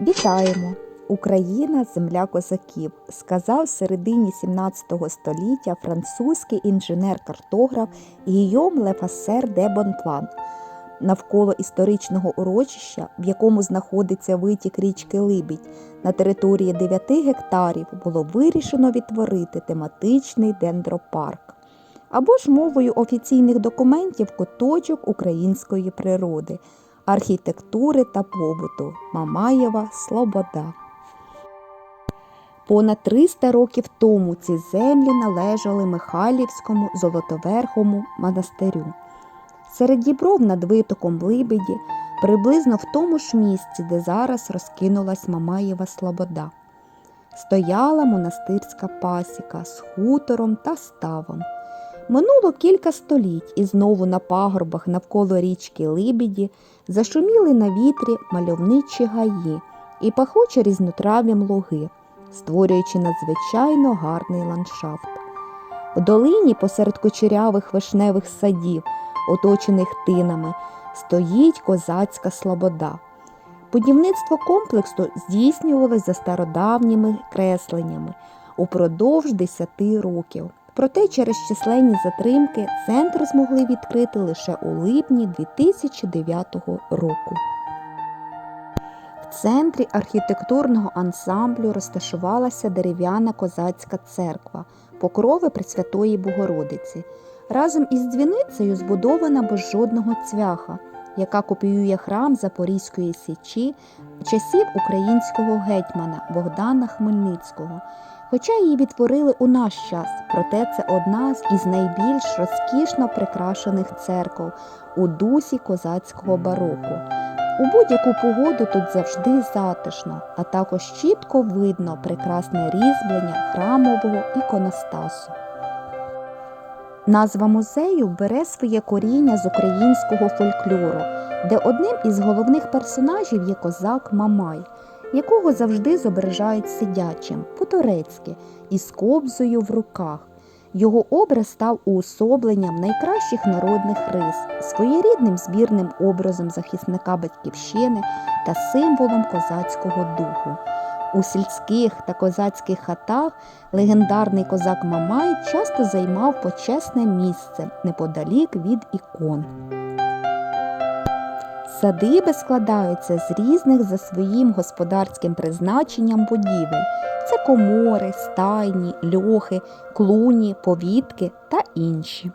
Вітаємо! Україна земля козаків, сказав в середині 17 століття французький інженер-картограф Гійом Лефасер де Бонплан. Навколо історичного урочища, в якому знаходиться витік річки Либідь, на території 9 гектарів було вирішено відтворити тематичний дендропарк або ж мовою офіційних документів куточок української природи, архітектури та побуту Мамаєва Слобода. Понад 300 років тому ці землі належали Михайлівському Золотоверхому монастирю. Серед дібров над витоком Либеді, приблизно в тому ж місці, де зараз розкинулась Мамаєва Слобода. Стояла монастирська пасіка з хутором та ставом. Минуло кілька століть, і знову на пагорбах навколо річки Либіді зашуміли на вітрі мальовничі гаї і пахучі різнотрав'ям луги, створюючи надзвичайно гарний ландшафт. В долині посеред кучерявих вишневих садів, оточених тинами, стоїть козацька слобода. Будівництво комплексу здійснювалось за стародавніми кресленнями упродовж 10 років. Проте через численні затримки центр змогли відкрити лише у липні 2009 року. В центрі архітектурного ансамблю розташувалася дерев'яна козацька церква Покрови Пресвятої Богородиці. Разом із дзвіницею збудована без жодного цвяха, яка копіює храм Запорізької січі часів українського гетьмана Богдана Хмельницького. Хоча її відтворили у наш час, проте це одна з із найбільш розкішно прикрашених церков у дусі козацького бароко. У будь-яку погоду тут завжди затишно, а також чітко видно прекрасне різьблення храмового іконостасу. Назва музею бере своє коріння з українського фольклору, де одним із головних персонажів є козак Мамай, якого завжди зображають сидячим, по-турецьки, із кобзою в руках. Його образ став уособленням найкращих народних рис, своєрідним збірним образом захисника батьківщини та символом козацького духу. У сільських та козацьких хатах легендарний козак Мамай часто займав почесне місце неподалік від ікон. Садиби складаються з різних за своїм господарським призначенням будівель. Це комори, стайні, льохи, клуні, повітки та інші.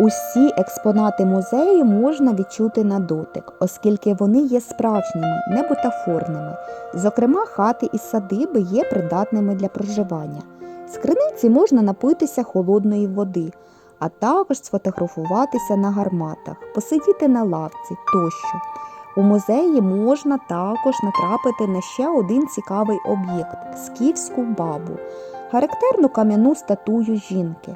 Усі експонати музею можна відчути на дотик, оскільки вони є справжніми, не бутафорними. Зокрема, хати і садиби є придатними для проживання. З криниці можна напитися холодної води, а також сфотографуватися на гарматах, посидіти на лавці тощо. У музеї можна також натрапити на ще один цікавий об'єкт скіфську бабу, характерну кам'яну статую жінки.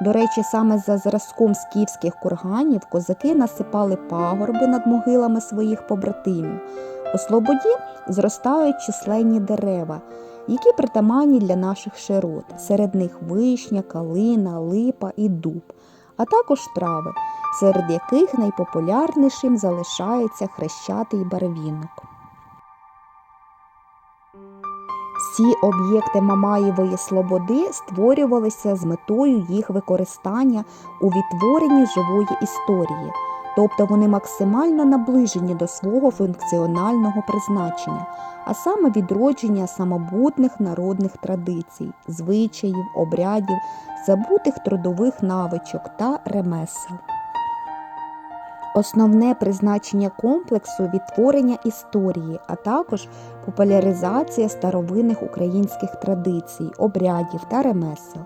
До речі, саме за зразком скіфських курганів козаки насипали пагорби над могилами своїх побратимів. У Слободі зростають численні дерева, які притаманні для наших широт. Серед них вишня, калина, липа і дуб, а також трави, серед яких найпопулярнішим залишається хрещатий барвінок. Всі об'єкти Мамаєвої Слободи створювалися з метою їх використання у відтворенні живої історії, тобто вони максимально наближені до свого функціонального призначення, а саме відродження самобутних народних традицій, звичаїв, обрядів, забутих трудових навичок та ремесел. Основне призначення комплексу відтворення історії, а також популяризація старовинних українських традицій, обрядів та ремесел.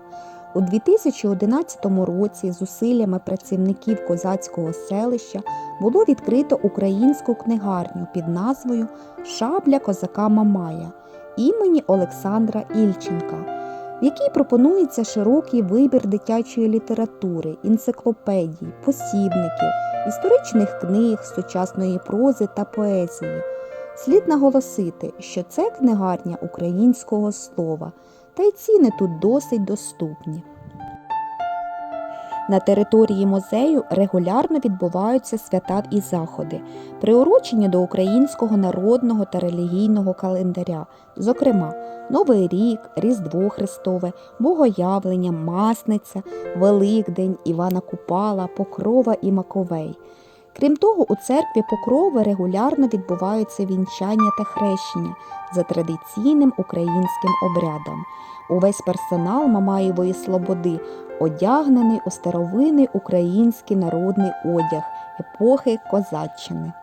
У 2011 році зусиллями працівників козацького селища було відкрито українську книгарню під назвою Шабля козака Мамая імені Олександра Ільченка, в якій пропонується широкий вибір дитячої літератури, енциклопедій, посібників історичних книг, сучасної прози та поезії. Слід наголосити, що це книгарня українського слова, та й ціни тут досить доступні. На території музею регулярно відбуваються свята і заходи, приурочені до українського народного та релігійного календаря, зокрема, Новий рік, Різдво Христове, Богоявлення, Масниця, Великдень, Івана Купала, Покрова і Маковей. Крім того, у церкві Покрови регулярно відбуваються вінчання та хрещення за традиційним українським обрядом. Увесь персонал Мамаєвої Слободи одягнений у старовинний український народний одяг епохи Козаччини.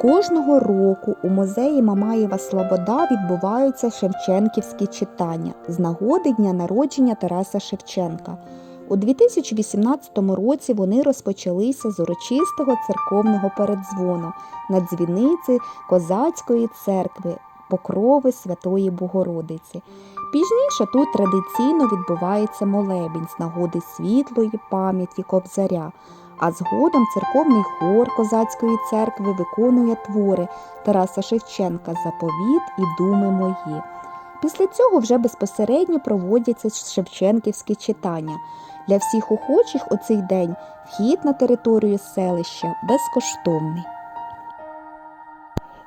Кожного року у музеї Мамаєва Слобода відбуваються Шевченківські читання з нагоди дня народження Тараса Шевченка. У 2018 році вони розпочалися з урочистого церковного передзвону на дзвіниці Козацької церкви Покрови Святої Богородиці. Пізніше тут традиційно відбувається молебінь з нагоди світлої пам'яті Кобзаря, а згодом церковний хор Козацької церкви виконує твори Тараса Шевченка Заповіт і думи мої. Після цього вже безпосередньо проводяться Шевченківські читання. Для всіх охочих у цей день вхід на територію селища безкоштовний.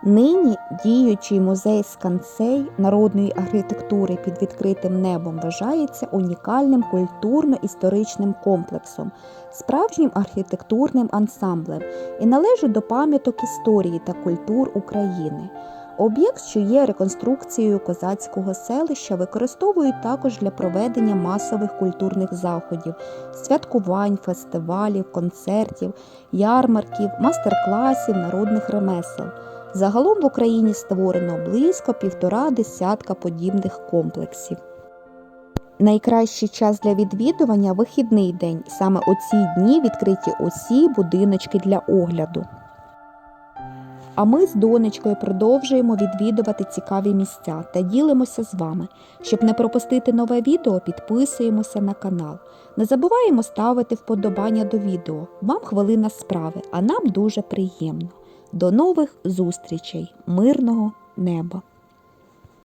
Нині діючий музей Скансей народної архітектури під відкритим небом вважається унікальним культурно-історичним комплексом, справжнім архітектурним ансамблем і належить до пам'яток історії та культур України. Об'єкт, що є реконструкцією козацького селища, використовують також для проведення масових культурних заходів, святкувань, фестивалів, концертів, ярмарків, мастер-класів народних ремесел. Загалом в Україні створено близько півтора десятка подібних комплексів. Найкращий час для відвідування вихідний день. Саме у ці дні відкриті усі будиночки для огляду. А ми з донечкою продовжуємо відвідувати цікаві місця та ділимося з вами. Щоб не пропустити нове відео, підписуємося на канал. Не забуваємо ставити вподобання до відео. Вам хвилина справи, а нам дуже приємно. До нових зустрічей, мирного неба!